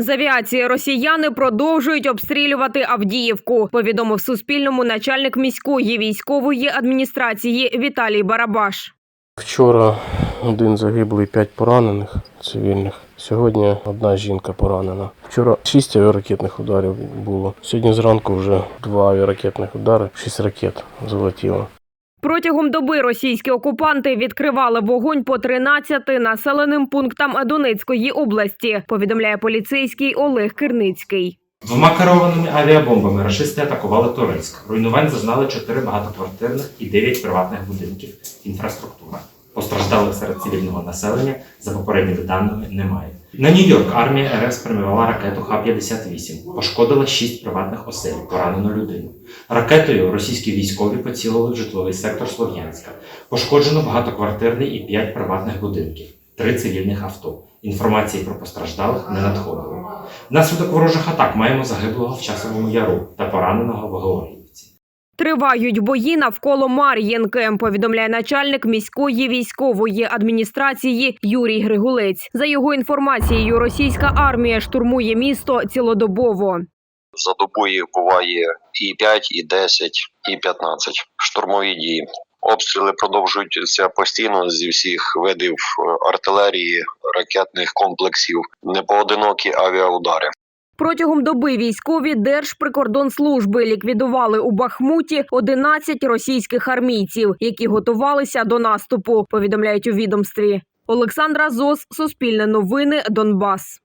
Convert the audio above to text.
З авіації росіяни продовжують обстрілювати Авдіївку. Повідомив Суспільному начальник міської військової адміністрації Віталій Барабаш. Вчора один загиблий, п'ять поранених цивільних. Сьогодні одна жінка поранена. Вчора шість авіаракетних ударів було. Сьогодні зранку вже два авіаракетних удари, шість ракет залетіло. Протягом доби російські окупанти відкривали вогонь по 13 населеним пунктам Донецької області. Повідомляє поліцейський Олег Кирницький. Двома керованими авіабомбами рашисти атакували Турецьк. Руйнувань зазнали чотири багатоквартирних і дев'ять приватних будинків. Інфраструктура. Постраждалих серед цивільного населення за попередніми даними немає. На Нью-Йорк армія РФ спрямувала ракету Х-58, пошкодила 6 приватних осель, поранено людину. Ракетою російські військові поцілили в житловий сектор Слов'янська. Пошкоджено багатоквартирний і 5 приватних будинків, 3 цивільних авто. Інформації про постраждалих не надходило. Внаслідок ворожих атак маємо загиблого в часовому яру та пораненого в Георгіївці. Тривають бої навколо Мар'їнки, повідомляє начальник міської військової адміністрації Юрій Григулець. За його інформацією, російська армія штурмує місто цілодобово. за добу буває і 5, і 10, і 15 штурмові дії. Обстріли продовжуються постійно зі всіх видів е, артилерії, ракетних комплексів, непоодинокі авіаудари. Протягом доби військові Держприкордонслужби ліквідували у Бахмуті 11 російських армійців, які готувалися до наступу. Повідомляють у відомстві. Олександра Зос, Суспільне новини, Донбас.